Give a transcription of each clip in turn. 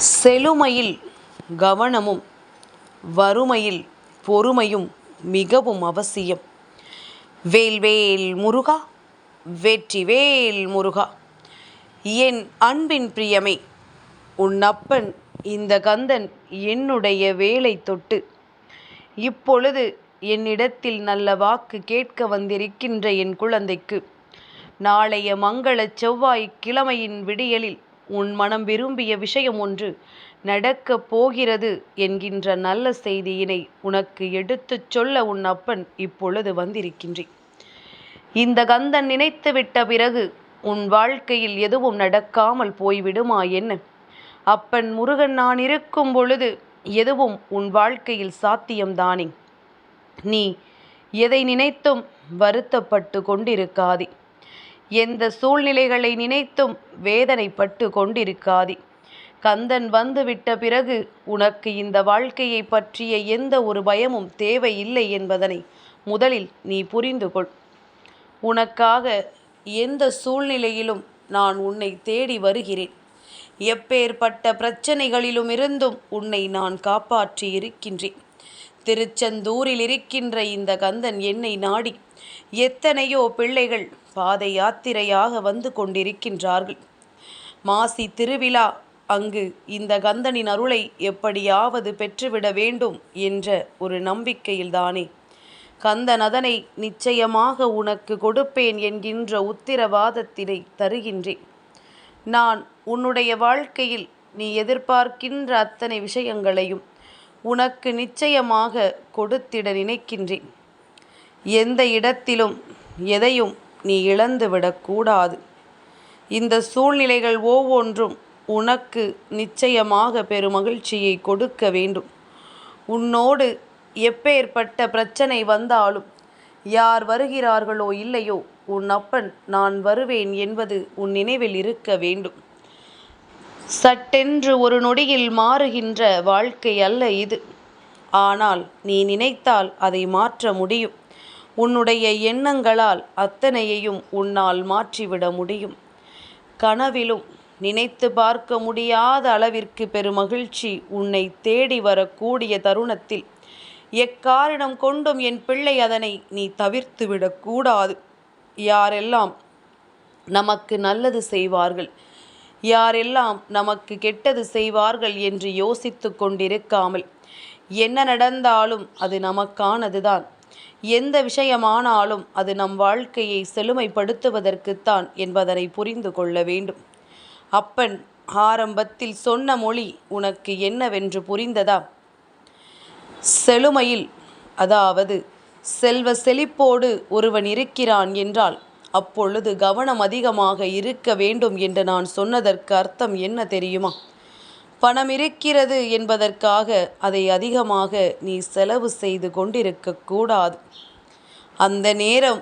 செழுமையில் கவனமும் வறுமையில் பொறுமையும் மிகவும் அவசியம். வேல்வேல் முருகா வெற்றிவேல் முருகா என் அன்பின் பிரியமே உன் அப்பன் இந்த கந்தன் என்னுடைய வேலை தொட்டு இப்பொழுது என்னிடத்தில் நல்ல வாக்கு கேட்க வந்திருக்கின்ற என் குழந்தைக்கு நாளைய மங்கள செவ்வாய் கிழமையின் விடியலில் உன் மனம் விரும்பிய விஷயம் ஒன்று நடக்கப் போகிறது என்கின்ற நல்ல செய்தியினை உனக்கு எடுத்துச் சொல்ல உன் அப்பன் இப்பொழுது வந்திருக்கின்றேன். இந்த கந்தன் நினைத்து விட்ட பிறகு உன் வாழ்க்கையில் எதுவும் நடக்காமல் போய்விடுமா என்ன? அப்பன் முருகன் நான் இருக்கும் பொழுது எதுவும் உன் வாழ்க்கையில் சாத்தியம்தானே நீ எதை நினைத்தும் வருத்தப்பட்டு கொண்டிருக்காதே. எந்த சூழ்நிலைகளை நினைத்தும் வேதனைப்பட்டு கொண்டிருக்காதே. கந்தன் வந்துவிட்ட பிறகு உனக்கு இந்த வாழ்க்கையை பற்றிய எந்த ஒரு பயமும் தேவையில்லை என்பதனை முதலில் நீ புரிந்து கொள். உனக்காக எந்த சூழ்நிலையிலும் நான் உன்னை தேடி வருகிறேன். எப்பேற்பட்ட பிரச்சனைகளிலும் இருந்தும் உன்னை நான் காப்பாற்றி இருக்கின்றேன். திருச்செந்தூரில் இருக்கின்ற இந்த கந்தன் என்னை நாடி எத்தனையோ பிள்ளைகள் பாத யாத்திரையாக வந்து கொண்டிருக்கின்றார்கள். மாசி திருவிழா அங்கு இந்த கந்தனின் அருளை எப்படியாவது பெற்றுவிட வேண்டும் என்ற ஒரு நம்பிக்கையில்தானே. கந்தன் அதனை நிச்சயமாக உனக்கு கொடுப்பேன் என்கின்ற உத்திரவாதத்தினை தருகின்றேன். நான் உன்னுடைய வாழ்க்கையில் நீ எதிர்பார்க்கின்ற அத்தனை விஷயங்களையும் உனக்கு நிச்சயமாக கொடுத்திட நினைக்கின்றேன். எந்த இடத்திலும் எதையும் நீ இழந்துவிடக்கூடாது இந்த சூழ்நிலைகள் ஒவ்வொன்றும் உனக்கு நிச்சயமாக பெருமகிழ்ச்சியை கொடுக்க வேண்டும். உன்னோடு எப்பேற்பட்ட பிரச்சனை வந்தாலும் யார் வருகிறார்களோ இல்லையோ உன் அப்பன் நான் வருவேன் என்பது உன் நினைவில் இருக்க வேண்டும். சட்டென்று ஒரு நொடியில் மாறுகின்ற வாழ்க்கை அல்ல இது. ஆனால் நீ நினைத்தால் அதை மாற்ற முடியும். உன்னுடைய எண்ணங்களால் அத்தனையையும் உன்னால் மாற்றிவிட முடியும். கனவிலும் நினைத்து பார்க்க முடியாத அளவிற்கு பெருமகிழ்ச்சி உன்னை தேடி வரக்கூடிய தருணத்தில் எக்காரணம் கொண்டும் என் பிள்ளை அதனை நீ தவிர்த்துவிடக்கூடாது யாரெல்லாம் நமக்கு நல்லது செய்வார்கள் யாரெல்லாம் நமக்கு கெட்டது செய்வார்கள் என்று யோசித்து கொண்டிருக்காமல் என்ன நடந்தாலும் அது நமக்கானதுதான். எந்த விஷயமானாலும் அது நம் வாழ்க்கையை செழுமைப்படுத்துவதற்குத்தான் என்பதனை புரிந்து கொள்ள வேண்டும். அப்பன் ஆரம்பத்தில் சொன்ன மொழி உனக்கு என்னவென்று புரிந்ததா? செழுமையில் அதாவது செல்வ செழிப்போடு ஒருவன் இருக்கிறான் என்றால் அப்பொழுது கவனம் அதிகமாக இருக்க வேண்டும் என்று நான் சொன்னதற்கு அர்த்தம் என்ன தெரியுமா? பணம் இருக்கிறது என்பதற்காக அதை அதிகமாக நீ செலவு செய்து கொண்டிருக்க கூடாது. அந்த நேரம்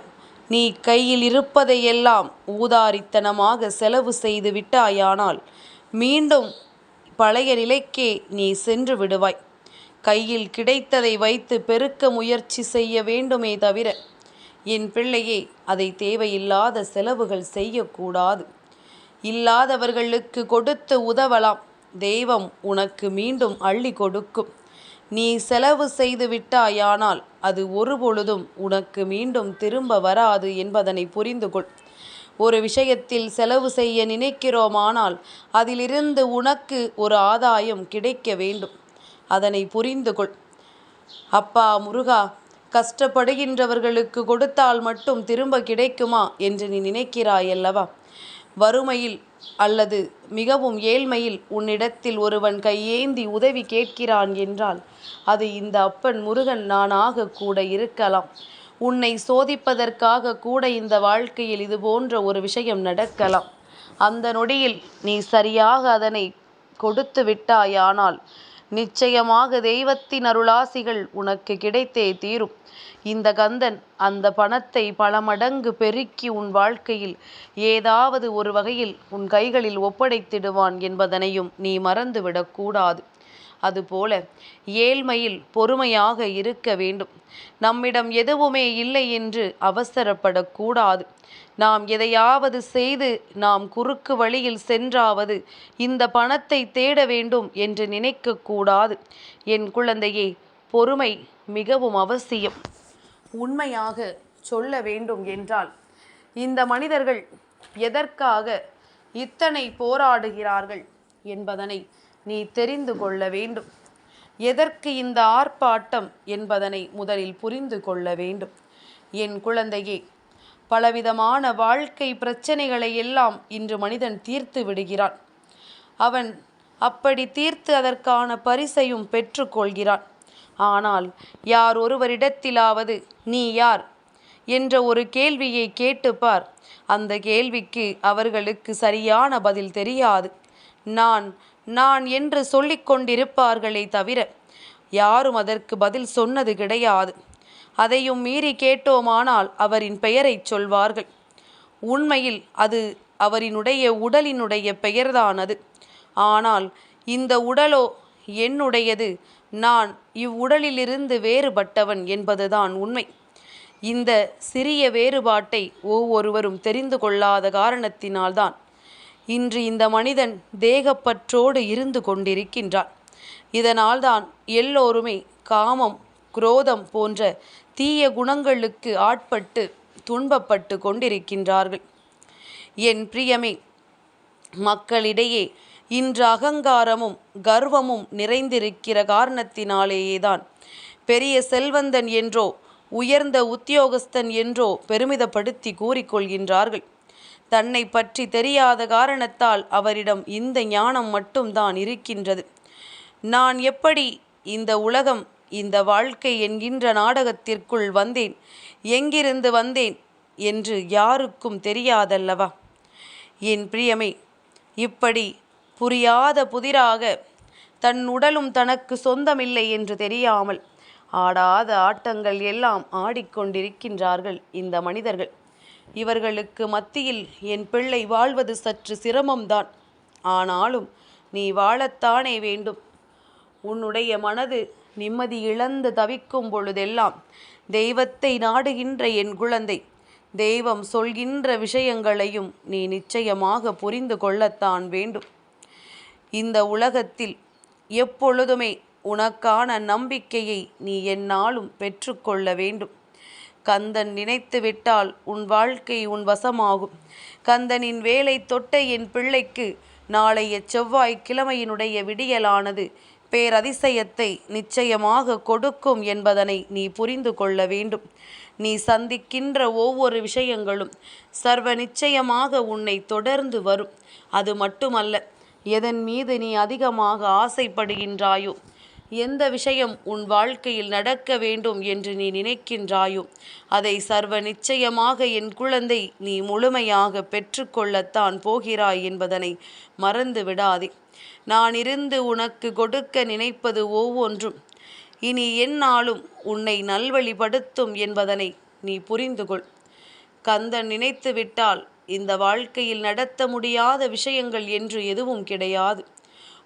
நீ கையில் இருப்பதையெல்லாம் ஊதாரித்தனமாக செலவு செய்து விட்டாயானால் மீண்டும் பழைய நிலைக்கே நீ சென்று விடுவாய். கையில் கிடைத்ததை வைத்து பெருக்க முயற்சி செய்ய வேண்டுமே தவிர என் பிள்ளையே அதை தேவையில்லாத செலவுகள் செய்யக்கூடாது. இல்லாதவர்களுக்கு கொடுத்து உதவலாம். தெய்வம் உனக்கு மீண்டும் அள்ளி கொடுக்கும். நீ செலவு செய்து விட்டாயானால் அது ஒருபொழுதும் உனக்கு மீண்டும் திரும்ப வராது என்பதனை புரிந்து கொள். ஒரு விஷயத்தில் செலவு செய்ய நினைக்கிறோமானால் அதிலிருந்து உனக்கு ஒரு ஆதாயம் கிடைக்க வேண்டும். அதனை புரிந்து கொள். அப்பா முருகா கஷ்டப்படுகின்றவர்களுக்கு கொடுத்தால் மட்டும் திரும்ப கிடைக்குமா என்று நீ நினைக்கிறாயல்லவா? வறுமையில் அல்லது மிகவும் ஏழ்மையில் உன்னிடத்தில் ஒருவன் கையேந்தி உதவி கேட்கிறான் என்றால் அது இந்த அப்பன் முருகன் நானாக கூட இருக்கலாம். உன்னை சோதிப்பதற்காக கூட இந்த வாழ்க்கையில் இது போன்ற ஒரு விஷயம் நடக்கலாம். அந்த நொடியில் நீ சரியாக அதனை கொடுத்து விட்டாயானால் நிச்சயமாக தெய்வத்தின் அருளாசிகள் உனக்கு கிடைத்தே தீரும். இந்த கந்தன் அந்த பணத்தை பல மடங்கு பெருக்கி உன் வாழ்க்கையில் ஏதாவது ஒரு வகையில் உன் கைகளில் ஒப்படைத்திடுவான் என்பதனையும் நீ மறந்துவிடக்கூடாது. அதுபோல ஏழ்மையில் பொறுமையாக இருக்க வேண்டும். நம்மிடம் எதுவுமே இல்லை என்று அவசரப்படக்கூடாது. நாம் எதையாவது செய்து நாம் குறுக்கு வழியில் சென்றாவது இந்த பணத்தை தேட வேண்டும் என்று நினைக்கக்கூடாது. என் குழந்தையே பொறுமை மிகவும் அவசியம். உண்மையாக சொல்ல வேண்டும் என்றால் இந்த மனிதர்கள் எதற்காக இத்தனை போராடுகிறார்கள் என்பதனை நீ தெரிந்து கொள்ள வேண்டும். எதற்கு இந்த ஆர்ப்பாட்டம் என்பதனை முதலில் புரிந்து கொள்ள வேண்டும். என் குழந்தையே பலவிதமான வாழ்க்கை பிரச்சனைகளை எல்லாம் இன்று மனிதன் தீர்த்து விடுகிறான். அவன் அப்படி தீர்த்து அதற்கான பரிசையும் பெற்றுக்கொள்கிறான் ஆனால் யார் ஒருவரிடத்திலாவது நீ யார்? என்ற ஒரு கேள்வியை கேட்டுப்பார் அந்த கேள்விக்கு அவர்களுக்கு சரியான பதில் தெரியாது. நான் நான் என்று சொல்லிக் கொண்டிருப்பார்களே தவிர யாரும் அதற்கு பதில் சொன்னது கிடையாது. அதையும் மீறி கேட்டோமானால் அவரின் பெயரைச் சொல்வார்கள். உண்மையில் அது அவரினுடைய உடலினுடைய பெயர்தானது. ஆனால் இந்த உடலோ என்னுடையது? நான் இவ்வுடலிலிருந்து வேறுபட்டவன் என்பதுதான் உண்மை. இந்த சிறிய வேறுபாட்டை ஒவ்வொருவரும் தெரிந்து கொள்ளாத காரணத்தினால்தான் இன்று இந்த மனிதன் தேகப்பற்றோடு இருந்து கொண்டிருக்கின்றான். இதனால்தான் எல்லோருமே காமம் குரோதம் போன்ற தீய குணங்களுக்கு ஆட்பட்டு துன்பப்பட்டு கொண்டிருக்கின்றார்கள். என் பிரியமே மக்களிடையே இன்று அகங்காரமும் கர்வமும் நிறைந்திருக்கிற காரணத்தினாலேயேதான் பெரிய செல்வந்தன் என்றோ உயர்ந்த உத்தியோகஸ்தன் என்றோ பெருமிதப்படுத்தி கூறிக்கொள்கின்றார்கள். தன்னை பற்றி தெரியாத காரணத்தால் அவரிடம் இந்த ஞானம் மட்டும்தான் இருக்கின்றது. நான் எப்படி இந்த உலகம் இந்த வாழ்க்கை என்கின்ற நாடகத்திற்குள் வந்தேன்? எங்கிருந்து வந்தேன் என்று யாருக்கும் தெரியாதல்லவா? என் பிரியமே இப்படி புரியாத புதிராக தன் உடலும் தனக்கு சொந்தமில்லை என்று தெரியாமல் ஆடாத ஆட்டங்கள் எல்லாம் ஆடிக்கொண்டிருக்கின்றார்கள் இந்த மனிதர்கள். இவர்களுக்கு மத்தியில் என் பிள்ளை வாழ்வது சற்று சிரமம்தான். ஆனாலும் நீ வாழத்தானே வேண்டும். உன்னுடைய மனது நிம்மதி இழந்து தவிக்கும் பொழுதெல்லாம் தெய்வத்தை நாடுகின்ற என் குழந்தை. தெய்வம் சொல்கின்ற விஷயங்களையும் நீ நிச்சயமாக புரிந்து கொள்ளத்தான் வேண்டும். இந்த உலகத்தில் எப்பொழுதுமே உனக்கான நம்பிக்கையை நீ என்னாலும் பெற்றுக்கொள்ள வேண்டும். கந்தன் நினைத்து விட்டால் உன் வாழ்க்கை உன் வசமாகும். கந்தனின் வேலை தொட்ட என் பிள்ளைக்கு நாளைய செவ்வாய் கிழமையினுடைய விடியலானது. பேரதிசயத்தை நிச்சயமாக கொடுக்கும் என்பதனை நீ புரிந்து கொள்ள வேண்டும். நீ சந்திக்கின்ற ஒவ்வொரு விஷயங்களும் சர்வ நிச்சயமாக உன்னை தொடர்ந்து வரும். அது மட்டுமல்ல எதன் மீது நீ அதிகமாக ஆசைப்படுகின்றாயோ எந்த விஷயம் உன் வாழ்க்கையில் நடக்க வேண்டும் என்று நீ நினைக்கின்றாயோ அதை சர்வ நிச்சயமாக என் குழந்தை நீ முழுமையாக பெற்றுக்கொள்ளத்தான் போகிறாய் என்பதனை மறந்து விடாதே. நான் இருந்து உனக்கு கொடுக்க நினைப்பது ஒவ்வொன்றும். இனி என்னாலும் உன்னை நல்வழிப்படுத்தும் என்பதனை நீ புரிந்து கொள் கந்தன் நினைத்து விட்டால் இந்த வாழ்க்கையில் நடத்த முடியாத விஷயங்கள் என்று எதுவும் கிடையாது.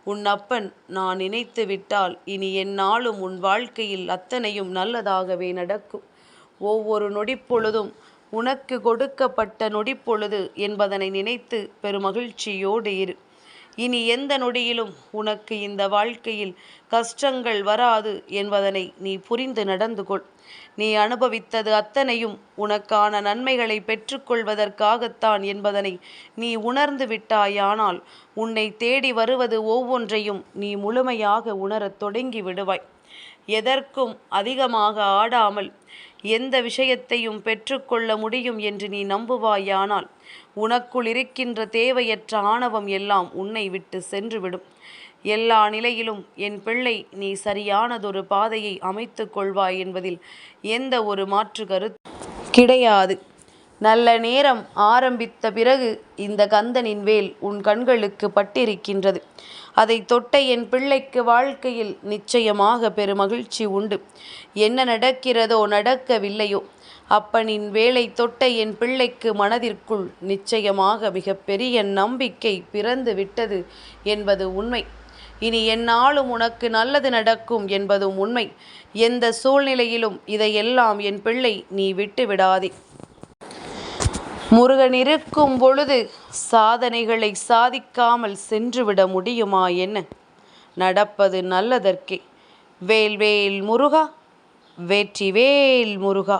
உன் அப்பன் நான் நினைத்து விட்டால் இனி என்னாலும் உன் வாழ்க்கையில் அத்தனையும் நல்லதாகவே நடக்கும். ஒவ்வொரு நொடிப்பொழுதும் உனக்கு கொடுக்கப்பட்ட நொடிப்பொழுது என்பதனை நினைத்து பெருமகிழ்ச்சியோடு இரு. இனி எந்த நொடியிலும் உனக்கு இந்த வாழ்க்கையில் கஷ்டங்கள் வராது என்பதனை நீ புரிந்து நடந்து கொள். நீ அனுபவித்தது அத்தனையும் உனக்கான நன்மைகளை பெற்றுக்கொள்வதற்காகத்தான் என்பதனை நீ உணர்ந்து விட்டாயானால் உன்னை தேடி வருவது ஒவ்வொன்றையும் நீ முழுமையாக உணரத் தொடங்கி விடுவாய். எதற்கும் அதிகமாக ஆடாமல் எந்த விஷயத்தையும் பெற்றுக்கொள்ள முடியும் என்று நீ நம்புவாயானால் உனக்குள் இருக்கின்ற தேவையற்ற ஆணவம் எல்லாம் உன்னை விட்டு சென்றுவிடும். எல்லா நிலையிலும் என் பிள்ளை நீ சரியானதொரு பாதையை அமைத்து கொள்வாய் என்பதில் எந்த ஒரு மாற்று கருத்து கிடையாது. நல்ல நேரம் ஆரம்பித்த பிறகு இந்த கந்தனின் வேல் உன் கண்களுக்கு பட்டிருக்கின்றது. அதை தொட்ட என் பிள்ளைக்கு வாழ்க்கையில் நிச்சயமாக பெருமகிழ்ச்சி உண்டு. என்ன நடக்கிறதோ நடக்கவில்லையோ? அப்பனின் வேலை தொட்ட என் பிள்ளைக்கு மனதிற்குள் நிச்சயமாக மிகப்பெரிய நம்பிக்கை பிறந்து விட்டது என்பது உண்மை. இனி என்னாலும் உனக்கு நல்லது நடக்கும் என்பதும் உண்மை. எந்த சூழ்நிலையிலும் இதையெல்லாம் என் பிள்ளை நீ விட்டு விடாதே முருகன் இருக்கும் பொழுது சாதனைகளை சாதிக்காமல் சென்றுவிட முடியுமா என்ன? நடப்பது நல்லதற்கே. வேல் வேல் முருகா வெற்றி வேல் முருகா.